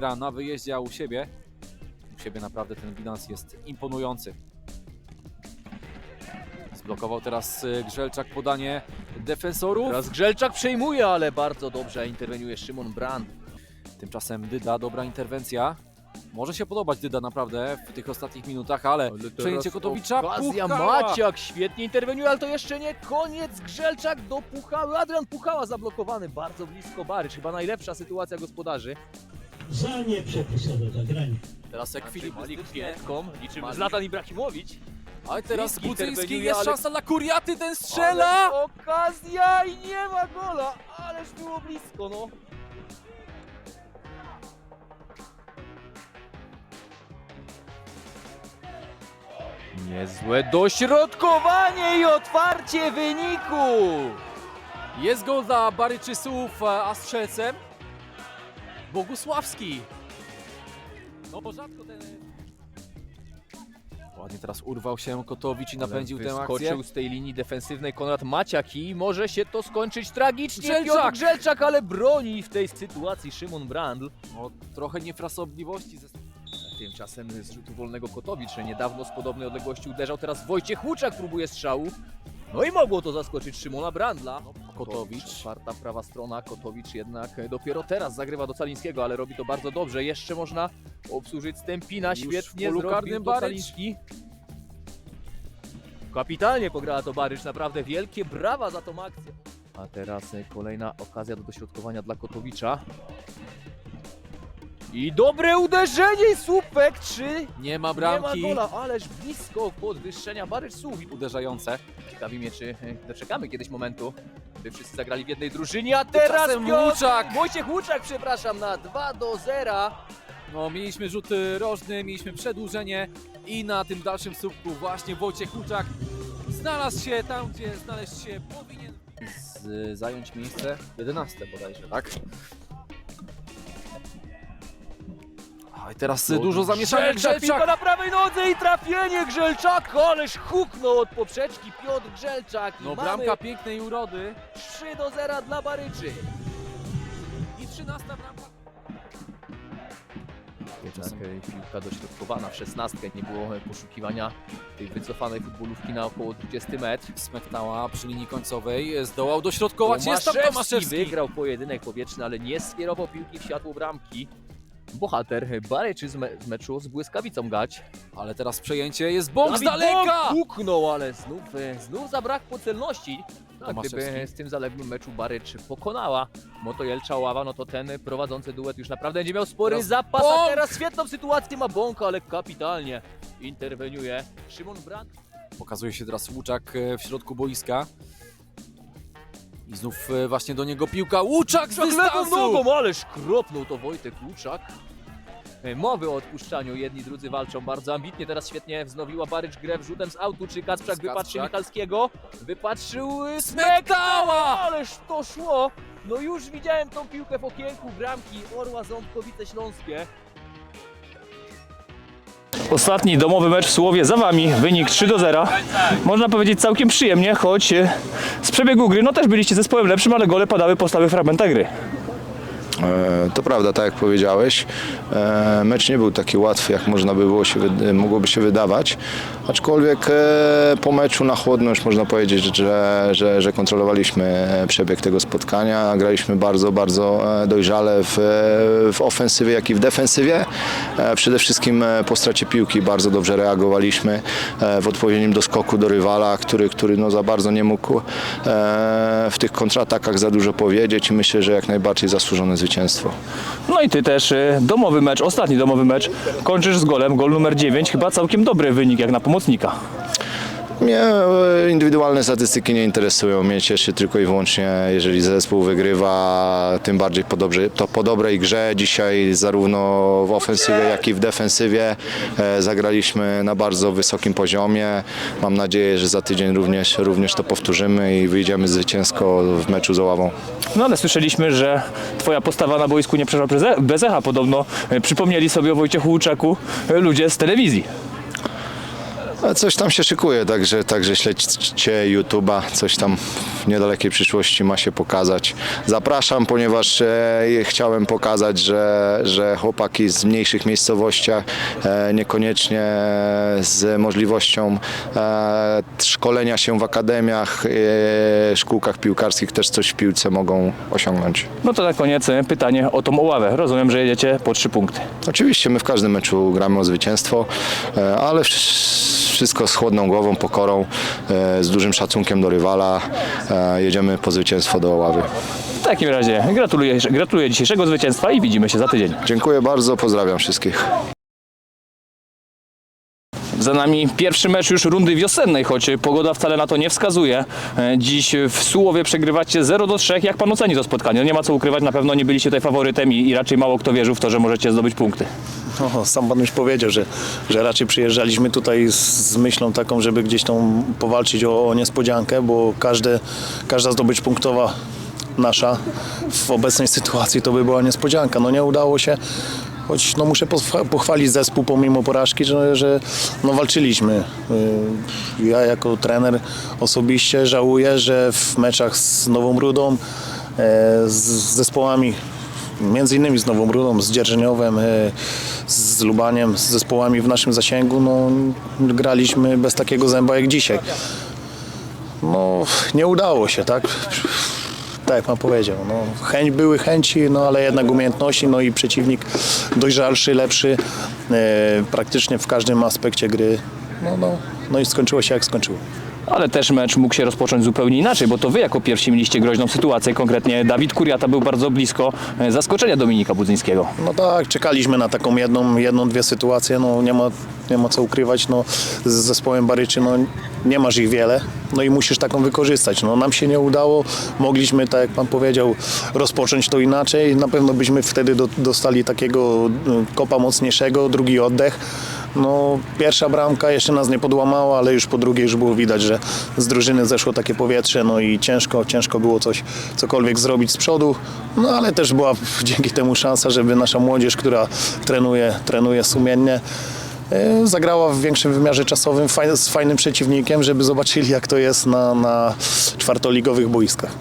na wyjeździe, a u siebie, u siebie naprawdę ten bilans jest imponujący. Zblokował teraz y, Grzelczak podanie defensorów. Teraz Grzelczak przejmuje, ale bardzo dobrze interweniuje Szymon Brand. Tymczasem Dyda, dobra interwencja. Może się podobać Dyda naprawdę w tych ostatnich minutach, ale przejęcie Kotowicza. Okazja Puchała. Maciak świetnie interweniuje, ale to jeszcze nie koniec. Grzelczak do Puchały. Adrian Puchała zablokowany bardzo blisko Barycz. Chyba najlepsza sytuacja gospodarzy. Za nieprzepisowe zagranie. Teraz ekwilibrystycznie. piętką. Liczymy Malik. Zlatan Ibrahimowicz. Ale teraz Bliski Budzyński interweniuje, jest ale- szansa dla Kuriaty, ten strzela! Ale okazja i nie ma gola. Ależ było blisko, no. Niezłe dośrodkowanie i otwarcie wyniku. Jest gol dla Baryczysów, a strzelcem Bogusławski. No bo rzadko ten... Ładnie teraz urwał się Kotowicz i napędził tę akcję. Z tej linii defensywnej Konrad Maciak i może się to skończyć tragicznie. Grzelczak! Piotr Grzelczak, ale broni w tej sytuacji Szymon Brandl. No, trochę niefrasobliwości ze Tymczasem z rzutu wolnego Kotowicz niedawno z podobnej odległości uderzał. Teraz Wojciech Łuczak próbuje strzału. No i mogło to zaskoczyć Szymona Brandla. Kotowicz. Czwarta prawa strona. Kotowicz jednak dopiero teraz zagrywa do Calińskiego, ale robi to bardzo dobrze. Jeszcze można obsłużyć Stępina. Już Świetnie w polu zrobił karnym to Baryć. Caliński. Kapitalnie pograła to Barycz, naprawdę wielkie brawa za tą akcję. A teraz e, kolejna okazja do dośrodkowania dla Kotowicza. I dobre uderzenie i słupek, czy Nie ma nie bramki. ma gola, ależ blisko podwyższenia Barycz Suchit. Uderzające. Ciekawi mnie, czy e, doczekamy kiedyś momentu, by wszyscy zagrali w jednej drużynie, a teraz Tymczasem Piotr- Łuczak. Wojciech Łuczak, przepraszam, na 2 do 0. No, mieliśmy rzut y, rożny, mieliśmy przedłużenie i na tym dalszym słupku właśnie Wojciech Kuczak znalazł się tam, gdzie znaleźć się powinien. Z, zająć miejsce 11 bodajże, tak? I teraz dużo zamieszania Grzelczak, na prawej nodze i trafienie Grzelczaka, ależ huknął od poprzeczki Piotr Grzelczak. I No mamy bramka pięknej urody 3 do 0 dla Baryczy. i 13 bramka. Jednak piłka dośrodkowana w 16, nie było poszukiwania tej wycofanej futbolówki na około 20 metr. Smektała przy linii końcowej, zdołał dośrodkować, jest tam Tomaszewski. wygrał pojedynek powietrzny, ale nie skierował piłki w światło bramki. Bohater Baryczy z, me z meczu z błyskawicą gać. Ale teraz przejęcie, jest bąk z Dawid daleka! Bąk Puknął, ale znów, e, znów zabrakło celności. Tomaszewski. gdyby z tym zaległym meczu Barycz pokonała Motojelcza Ława, no to ten prowadzący duet już naprawdę będzie miał spory Teraz zapas. A Bąk! teraz świetną sytuację ma Bąka, ale kapitalnie interweniuje Szymon Brandt. Pokazuje się teraz Łuczak e, w środku boiska. I znów e, właśnie do niego piłka. Łuczak z dystansu! nogą, ależ kropnął to Wojtek Łuczak. E, Mowy o odpuszczaniu, jedni drudzy walczą bardzo ambitnie. Teraz świetnie wznowiła Barycz grę wrzutem z autu, czy Kacprzak Kacprzak. wypatrzy Michalskiego. Wypatrzył y, Smektała! Ależ to szło! No już widziałem tą piłkę w okienku bramki Orła Ząbkowice Śląskie. Ostatni domowy mecz w Słowie za wami, wynik 3 do 0. Można powiedzieć całkiem przyjemnie, choć e, z przebiegu gry no też byliście zespołem lepszym, ale gole padały po stałych fragmentach gry. E, To prawda, tak jak powiedziałeś, e, mecz nie był taki łatwy, jak można by było się, mogłoby się wydawać, aczkolwiek e, po meczu na chłodno już można powiedzieć, że, że, że kontrolowaliśmy przebieg tego spotkania, graliśmy bardzo, bardzo dojrzale w, w ofensywie, jak i w defensywie. Przede wszystkim po stracie piłki bardzo dobrze reagowaliśmy w odpowiednim doskoku do rywala, który, który no za bardzo nie mógł w tych kontratakach za dużo powiedzieć i myślę, że jak najbardziej zasłużone zwycięstwo. No i ty też e, domowy mecz, ostatni domowy mecz, kończysz z golem, gol numer 9, chyba całkiem dobry wynik jak na pomocnika. Mnie e, indywidualne statystyki nie interesują. Mnie cieszy tylko i wyłącznie, jeżeli zespół wygrywa, tym bardziej po, dobrze, to po dobrej grze. Dzisiaj zarówno w ofensywie, jak i w defensywie e, zagraliśmy na bardzo wysokim poziomie. Mam nadzieję, że za tydzień również, również to powtórzymy i wyjdziemy zwycięsko w meczu z Oławą. No ale słyszeliśmy, że twoja postawa na boisku nie przeszła bez echa podobno. e, Przypomnieli sobie o Wojciechu Łuczaku ludzie z telewizji. A Coś tam się szykuje, także, także śledźcie YouTube'a, coś tam w niedalekiej przyszłości ma się pokazać. Zapraszam, ponieważ e, chciałem pokazać, że, że chłopaki z mniejszych miejscowościach, e, niekoniecznie z możliwością e, szkolenia się w akademiach, e, szkółkach piłkarskich też coś w piłce mogą osiągnąć. No to na koniec e, pytanie o tą Oławę. Rozumiem, że jedziecie po trzy punkty. Oczywiście my w każdym meczu gramy o zwycięstwo, e, ale wszystko z chłodną głową, pokorą, e, z dużym szacunkiem do rywala. E, Jedziemy po zwycięstwo do Ławy. W takim razie gratuluję, gratuluję dzisiejszego zwycięstwa i widzimy się za tydzień. Dziękuję bardzo, pozdrawiam wszystkich. Za nami pierwszy mecz już rundy wiosennej, choć pogoda wcale na to nie wskazuje. E, Dziś w Sułowie przegrywacie 0 do 3. Jak pan oceni to spotkanie? No nie ma co ukrywać, na pewno nie byliście tutaj faworytem i, raczej mało kto wierzył w to, że możecie zdobyć punkty. No, sam pan już powiedział, że, że raczej przyjeżdżaliśmy tutaj z, z myślą taką, żeby gdzieś tam powalczyć o, o niespodziankę, bo każde, każda zdobycz punktowa nasza w obecnej sytuacji to by była niespodzianka. No nie udało się, choć no, muszę pochwa- pochwalić zespół pomimo porażki, że, że no, walczyliśmy. Y, Ja jako trener osobiście żałuję, że w meczach z Nową Rudą, e, z zespołami między innymi z Nową Rudą, z Dzierżeniowem, e, z Lubaniem, z zespołami w naszym zasięgu, no, graliśmy bez takiego zęba jak dzisiaj. No, nie udało się, tak? Tak jak pan powiedział, no, chęć, były chęci, no ale jednak umiejętności, no i przeciwnik dojrzalszy, lepszy, e, praktycznie w każdym aspekcie gry. No, no, no i skończyło się jak skończyło. Ale też mecz mógł się rozpocząć zupełnie inaczej, bo to wy jako pierwsi mieliście groźną sytuację. Konkretnie Dawid Kuriata był bardzo blisko e, zaskoczenia Dominika Budzyńskiego. No tak, czekaliśmy na taką jedną, jedną dwie sytuacje, no nie ma, nie ma co ukrywać, no z zespołem Baryczy, no nie masz ich wiele, no i musisz taką wykorzystać. No nam się nie udało, mogliśmy, tak jak pan powiedział, rozpocząć to inaczej, na pewno byśmy wtedy do, dostali takiego y, kopa mocniejszego, drugi oddech. No, pierwsza bramka jeszcze nas nie podłamała, ale już po drugiej już było widać, że z drużyny zeszło takie powietrze, no i ciężko, ciężko było coś, cokolwiek zrobić z przodu, no ale też była dzięki temu szansa, żeby nasza młodzież, która trenuje, trenuje sumiennie, zagrała w większym wymiarze czasowym z fajnym przeciwnikiem, żeby zobaczyli jak to jest na, na czwartoligowych boiskach.